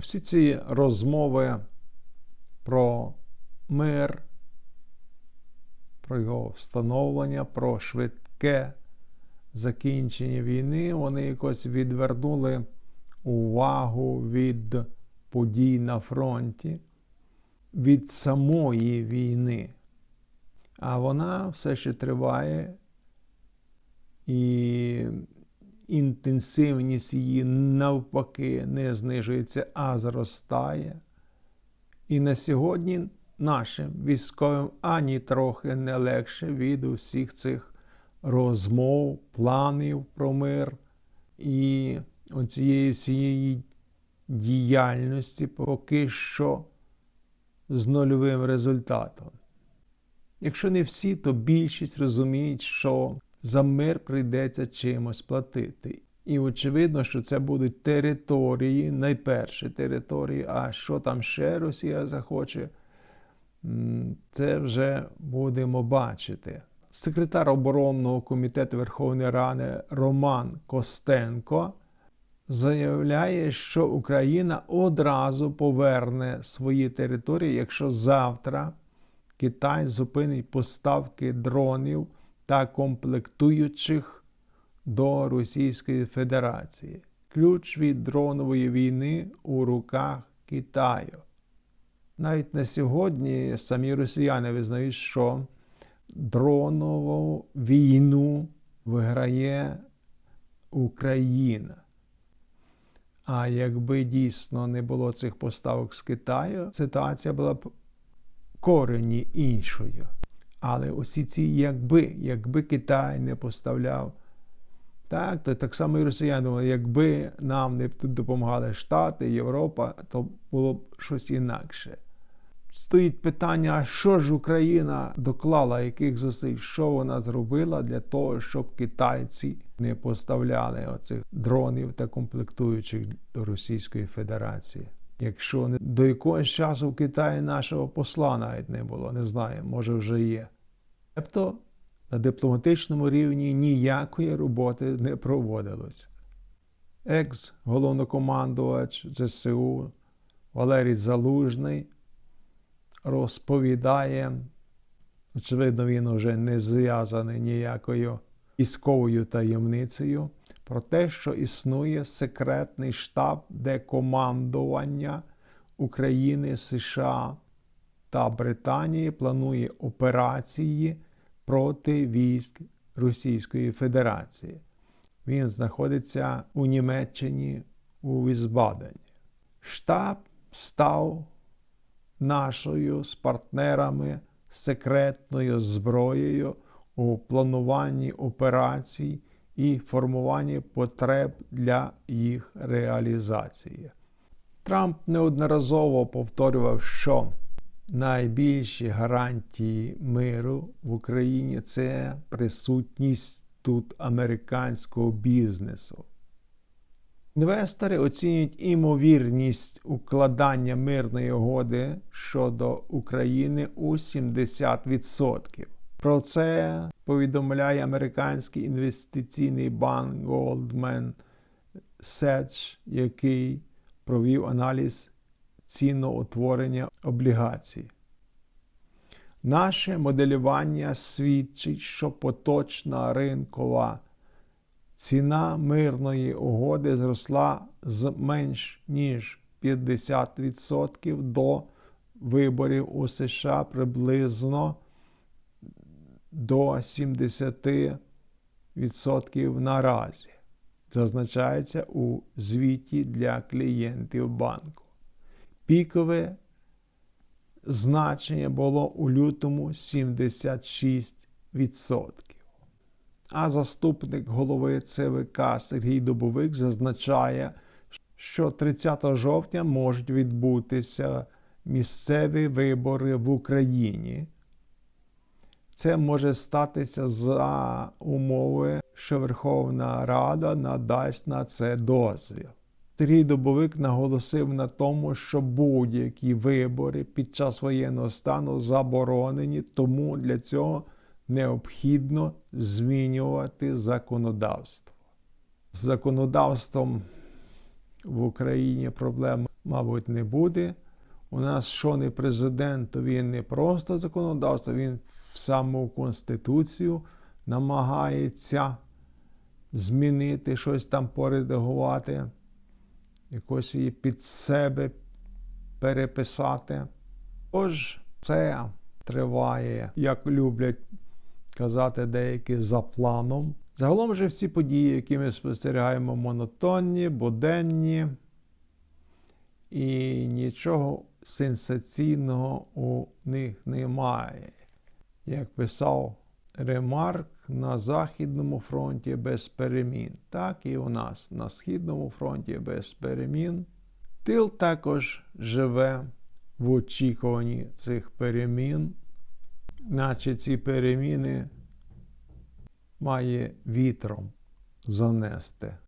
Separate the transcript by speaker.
Speaker 1: Всі ці розмови про мир, про його встановлення, про швидке закінчення війни, вони якось відвернули увагу від подій на фронті, від самої війни. А вона все ще триває, і інтенсивність її навпаки не знижується, а зростає. І на сьогодні нашим військовим ані трохи не легше від усіх цих розмов, планів про мир і оцієї всієї діяльності поки що з нульовим результатом. Якщо не всі, то більшість розуміють, що за мир прийдеться чимось платити. І очевидно, що це будуть території, найперші території, а що там ще Росія захоче, це вже будемо бачити. Секретар оборонного комітету Верховної Ради Роман Костенко заявляє, що Україна одразу поверне свої території, якщо завтра Китай зупинить поставки дронів та комплектуючих до Російської Федерації. Ключ від дронової війни у руках Китаю. Навіть на сьогодні самі росіяни визнають, що дронову війну виграє Україна. А якби дійсно не було цих поставок з Китаю, ситуація була б корені іншою. Але усі ці якби, якби Китай не поставляв, так, то так само і росіяни думали, якби нам не допомагали Штати, Європа, то було б щось інакше. Стоїть питання, що ж Україна доклала, яких зусиль, що вона зробила для того, щоб китайці не поставляли оцих дронів та комплектуючих до Російської Федерації. Якщо не до якогось часу в Китаї нашого посла навіть не було, не знаю, може вже є. Тобто на дипломатичному рівні ніякої роботи не проводилось. Екс-головнокомандувач ЗСУ Валерій Залужний розповідає, очевидно, він вже не зв'язаний ніякою військовою таємницею про те, що існує секретний штаб де командування України, США та Британії планує операції проти військ Російської Федерації. Він знаходиться у Німеччині у Візбадені. Штаб став нашою з партнерами секретною зброєю у плануванні операцій і формуванні потреб для їх реалізації. Трамп неодноразово повторював, що найбільші гарантії миру в Україні це присутність тут американського бізнесу. Інвестори оцінюють імовірність укладання мирної угоди щодо України у 70%. Про це повідомляє американський інвестиційний банк Goldman Sachs, який провів аналіз ціноутворення облігацій. Наше моделювання свідчить, що поточна ринкова ціна мирної угоди зросла з менш ніж 50% до виборів у США приблизно до 70% наразі. Зазначається у звіті для клієнтів банку. Пікове значення було у лютому 76%. А заступник голови ЦВК Сергій Дубовик зазначає, що 30 жовтня можуть відбутися місцеві вибори в Україні. Це може статися за умови, що Верховна Рада надасть на це дозвіл. Сергій Дубовик наголосив на тому, що будь-які вибори під час воєнного стану заборонені, тому для цього необхідно змінювати законодавство. З законодавством в Україні проблем мабуть, не буде. У нас що не президент, то він не просто законодавство, він в саму Конституцію намагається змінити, щось там поредагувати, якось її під себе переписати. Тож це триває, як люблять казати деякі за планом. Загалом же всі події, які ми спостерігаємо, монотонні, буденні, і нічого сенсаційного у них немає. Як писав Ремарк, на Західному фронті без перемін, так і у нас на Східному фронті без перемін. Тил також живе в очікуванні цих перемін, наче ці переміни має вітром занести.